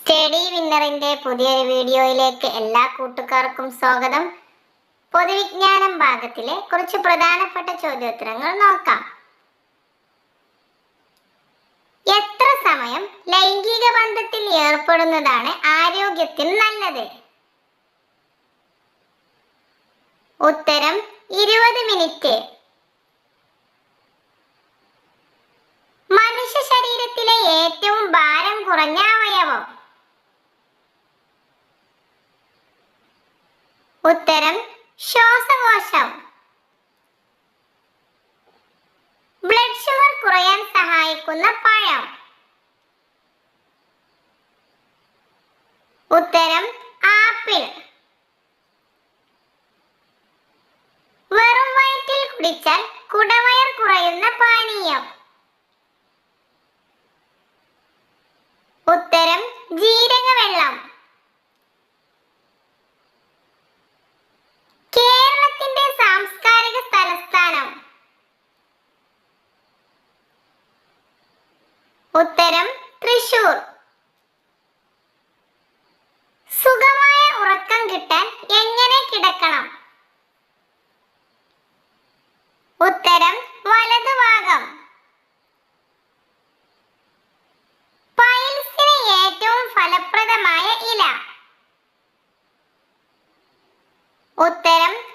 Study വിന്നറിന്റെ പുതിയൊരു വീഡിയോയിലേക്ക് എല്ലാ കൂട്ടുകാർക്കും സ്വാഗതം. പൊതുവിജ്ഞാനം ഭാഗത്തിലെ കുറച്ച് പ്രധാനപ്പെട്ട ചോദ്യോത്തരങ്ങൾ നോക്കാം. എത്ര സമയം ലൈംഗിക ബന്ധത്തിൽ ഏർപ്പെടുന്നതാണ് ആരോഗ്യത്തിന് നല്ലത്? ഉത്തരം ഇരുപത് മിനിറ്റ്. മനുഷ്യ ശരീരത്തിലെ ഏറ്റവും ഭാരം കുറഞ്ഞ അവയവം. ഉത്തരം ശ്വാസകോശം. ഉത്തരം തൃശൂർ. സുഖമായ ഉറക്കം കിട്ടാൻ എങ്ങനെ കിടക്കണം? ഉത്തരം വലത് ഭാഗം. പൈൽസിന് ഏറ്റവും ഫലപ്രദമായ ഇല. ഉത്തരം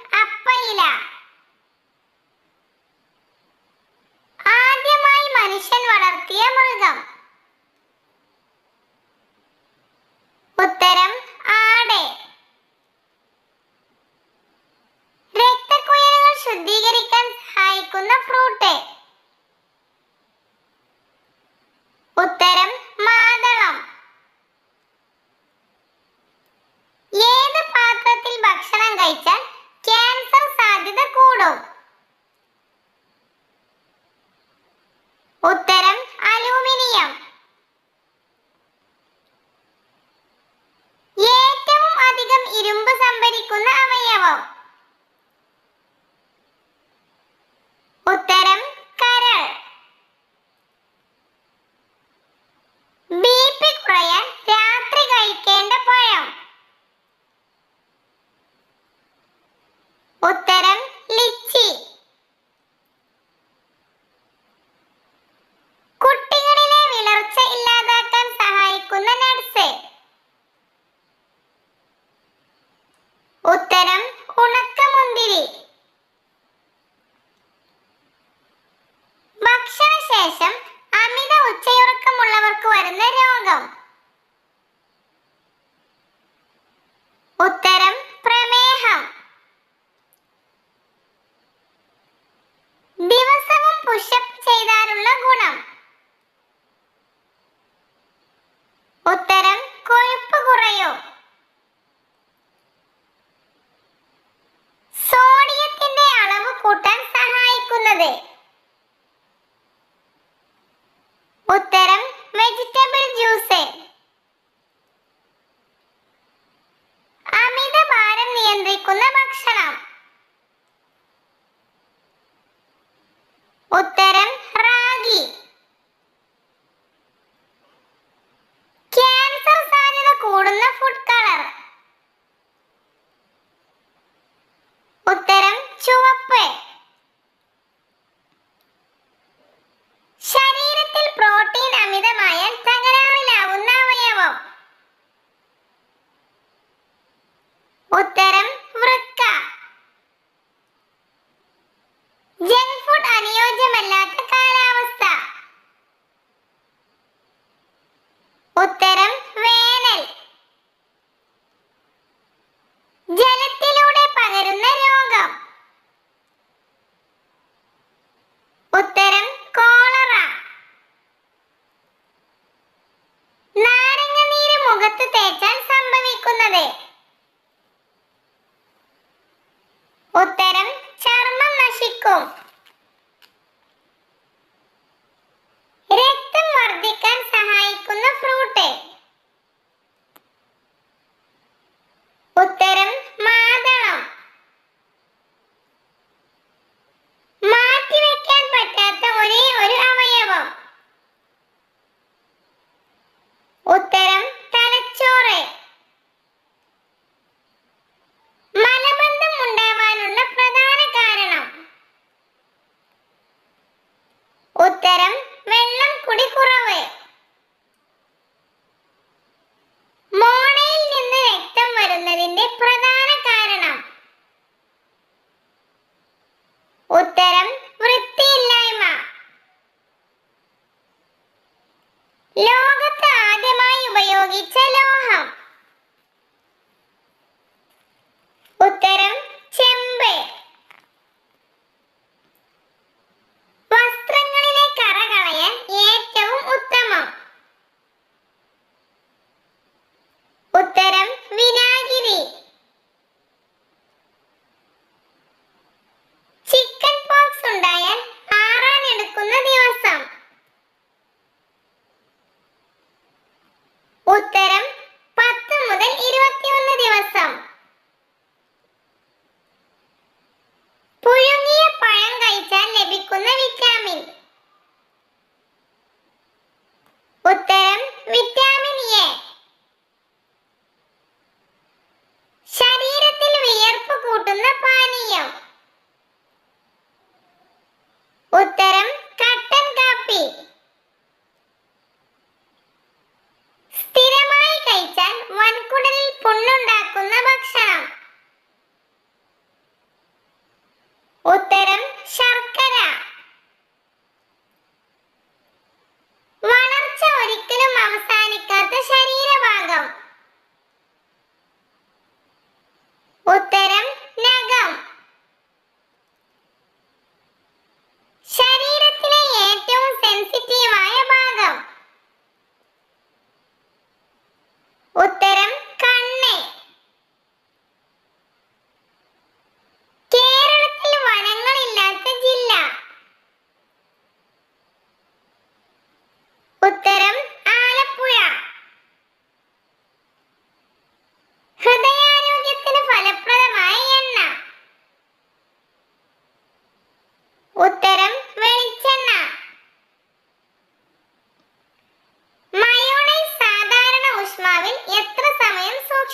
പുണ്ണുണ്ടാക്കുന്ന ഭക്ഷണം.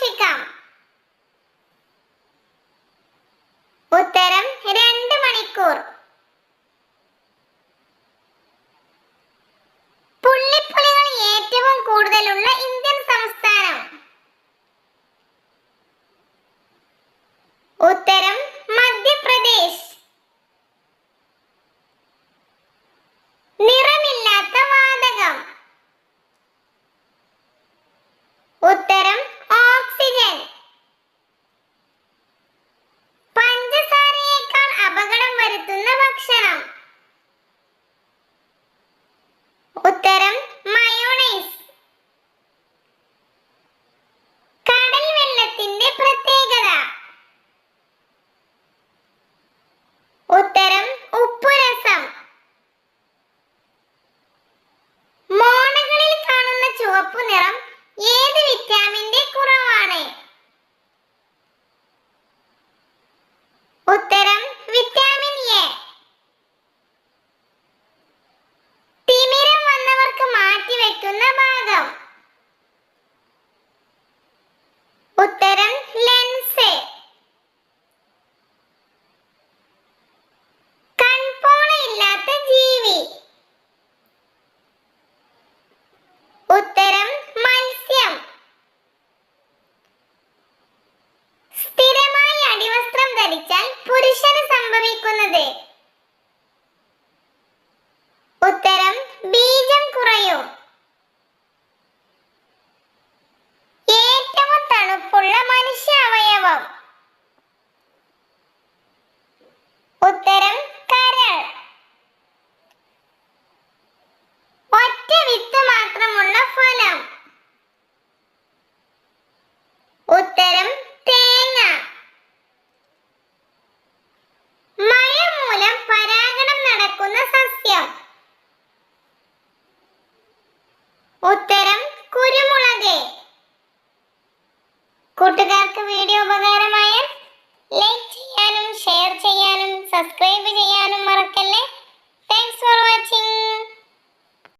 പരീക്ഷിക്കാം ഉത്തരം രണ്ട് മണിക്കൂർ. പുള്ളിപ്പുലികൾ ഏറ്റവും കൂടുതലുള്ള ഇന്ത്യൻ സംസ്ഥാനം. ഉത്തരം